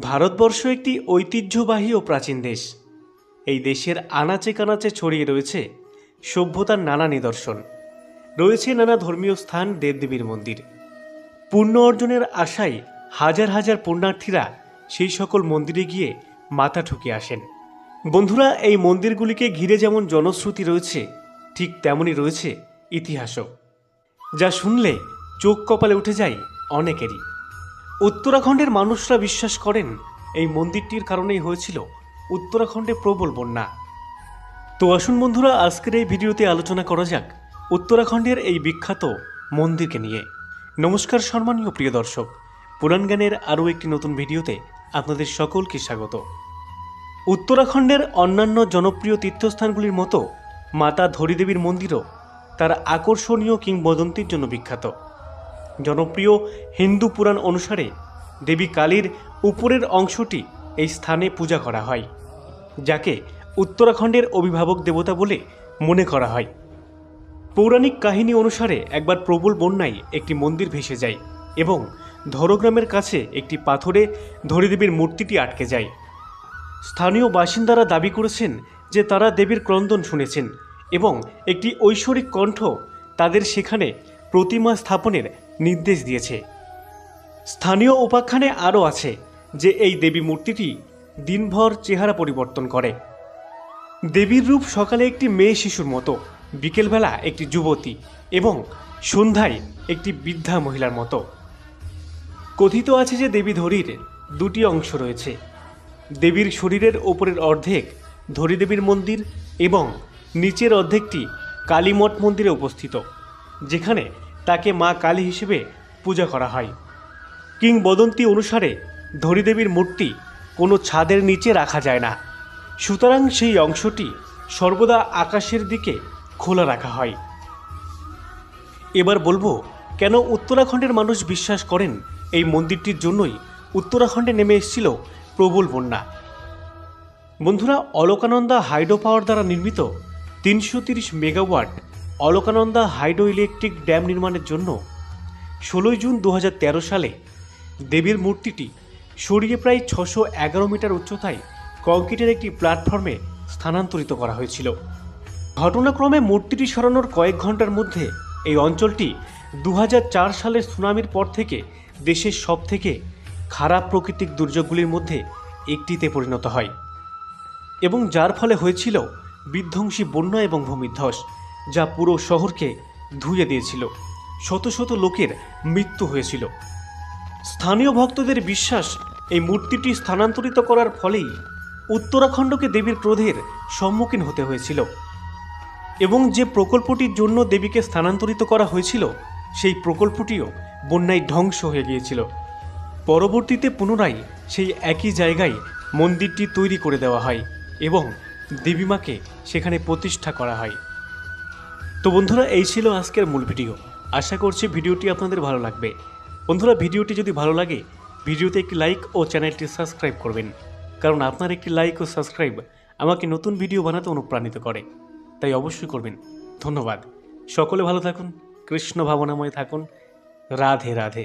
ভারতবর্ষ একটি ঐতিহ্যবাহী ও প্রাচীন দেশ। এই দেশের আনাচে কানাচে ছড়িয়ে রয়েছে সভ্যতার নানা নিদর্শন। রয়েছে নানা ধর্মীয় স্থান, দেবদেবীর মন্দির। পুণ্য অর্জনের আশায় হাজার হাজার পুণ্যার্থীরা সেই সকল মন্দিরে গিয়ে মাথা ঠুকে আসেন। বন্ধুরা, এই মন্দিরগুলিকে ঘিরে যেমন জনশ্রুতি রয়েছে, ঠিক তেমনই রয়েছে ইতিহাসও। যা শুনলে চোখ কপালে উঠে যায় অনেকেরই। উত্তরাখণ্ডের মানুষরা বিশ্বাস করেন এই মন্দিরটির কারণেই হয়েছিল উত্তরাখণ্ডে প্রবল বন্যা। তো আসুন বন্ধুরা, আজকের এই ভিডিওতে আলোচনা করা যাক উত্তরাখণ্ডের এই বিখ্যাত মন্দিরকে নিয়ে। নমস্কার সম্মানীয় প্রিয় দর্শক, পুরাণ জ্ঞানের আরও একটি নতুন ভিডিওতে আপনাদের সকলকে স্বাগত। উত্তরাখণ্ডের অন্যান্য জনপ্রিয় তীর্থস্থানগুলির মতো মাতা ধরিদেবীর মন্দিরও তার আকর্ষণীয় কিংবদন্তির জন্য বিখ্যাত। জনপ্রিয় হিন্দু পুরাণ অনুসারে দেবী কালীর উপরের অংশটি এই স্থানে পূজা করা হয়, যাকে উত্তরাখণ্ডের অভিভাবক দেবতা বলে মনে করা হয়। পৌরাণিক কাহিনী অনুসারে একবার প্রবল বন্যায় একটি মন্দির ভেসে যায় এবং ধরগ্রামের কাছে একটি পাথরে ধরিদেবীর মূর্তিটি আটকে যায়। স্থানীয় বাসিন্দারা দাবি করেছেন যে তারা দেবীর ক্রন্দন শুনেছেন এবং একটি ঐশ্বরিক কণ্ঠ তাদের সেখানে প্রতিমা স্থাপনের নির্দেশ দিয়েছে। স্থানীয় উপাখ্যানে আরও আছে যে এই দেবী মূর্তিটি দিনভর চেহারা পরিবর্তন করে। দেবীর রূপ সকালে একটি মেয়ে শিশুর মতো, বিকেলবেলা একটি যুবতী এবং সন্ধ্যায় একটি বৃদ্ধা মহিলার মতো। কথিত আছে যে দেবী ধরির দুটি অংশ রয়েছে। দেবীর শরীরের ওপরের অর্ধেক ধরিদেবীর মন্দির এবং নিচের অর্ধেকটি কালীমঠ মন্দিরে উপস্থিত, যেখানে তাকে মা কালী হিসেবে পূজা করা হয়। কিংবদন্তি অনুসারে ধরিদেবীর মূর্তি কোনো ছাদের নিচে রাখা যায় না। সুতরাং সেই অংশটি সর্বদা আকাশের দিকে খোলা রাখা হয়। এবার বলব, কেন উত্তরাখণ্ডের মানুষ বিশ্বাস করেন এই মন্দিরটির জন্যই উত্তরাখণ্ডে নেমে এসেছিল প্রবল বন্যা। বন্ধুরা, অলকানন্দা হাইড্রো পাওয়ার দ্বারা নির্মিত তিনশো megawatt Alaknanda hydro electric dam নির্মাণের জন্য ষোলোই জুন দু হাজার তেরো সালে দেবীর মূর্তিটি সরিয়ে প্রায় ছশো এগারো মিটার উচ্চতায় কংক্রিটের একটি প্ল্যাটফর্মে স্থানান্তরিত করা হয়েছিল। ঘটনাক্রমে মূর্তিটি সরানোর কয়েক ঘণ্টার মধ্যে এই অঞ্চলটি দু হাজার চার সালের সুনামির পর থেকে দেশের সবথেকে খারাপ প্রাকৃতিক দুর্যোগগুলির মধ্যে একটিতে পরিণত হয় এবং যার ফলে হয়েছিল বিধ্বংসী বন্যা এবং ভূমিধ্বস। যা পুরো শহরকে ধুয়ে দিয়েছিল। শত শত লোকের মৃত্যু হয়েছিল। স্থানীয় ভক্তদের বিশ্বাস এই মূর্তিটি স্থানান্তরিত করার ফলেই উত্তরাখণ্ডকে দেবীর ক্রোধের সম্মুখীন হতে হয়েছিল। এবং যে প্রকল্পটির জন্য দেবীকে স্থানান্তরিত করা হয়েছিল, সেই প্রকল্পটিও বন্যায় ধ্বংস হয়ে গিয়েছিল। পরবর্তীতে পুনরায় সেই একই জায়গায় মন্দিরটি তৈরি করে দেওয়া হয় এবং দেবীমাকে সেখানে প্রতিষ্ঠা করা হয়। তো বন্ধুরা, এই ছিল আজকের মূল ভিডিও। আশা করছি ভিডিওটি আপনাদের ভালো লাগবে। বন্ধুরা, ভিডিওটি যদি ভালো লাগে, ভিডিওতে একটি লাইক ও চ্যানেলটি সাবস্ক্রাইব করবেন। কারণ আপনার একটি লাইক ও সাবস্ক্রাইব আমাকে নতুন ভিডিও বানাতে অনুপ্রাণিত করে। তাই অবশ্যই করবেন। ধন্যবাদ। সকলে ভালো থাকুন, কৃষ্ণ ভাবনাময় থাকুন। রাধে রাধে।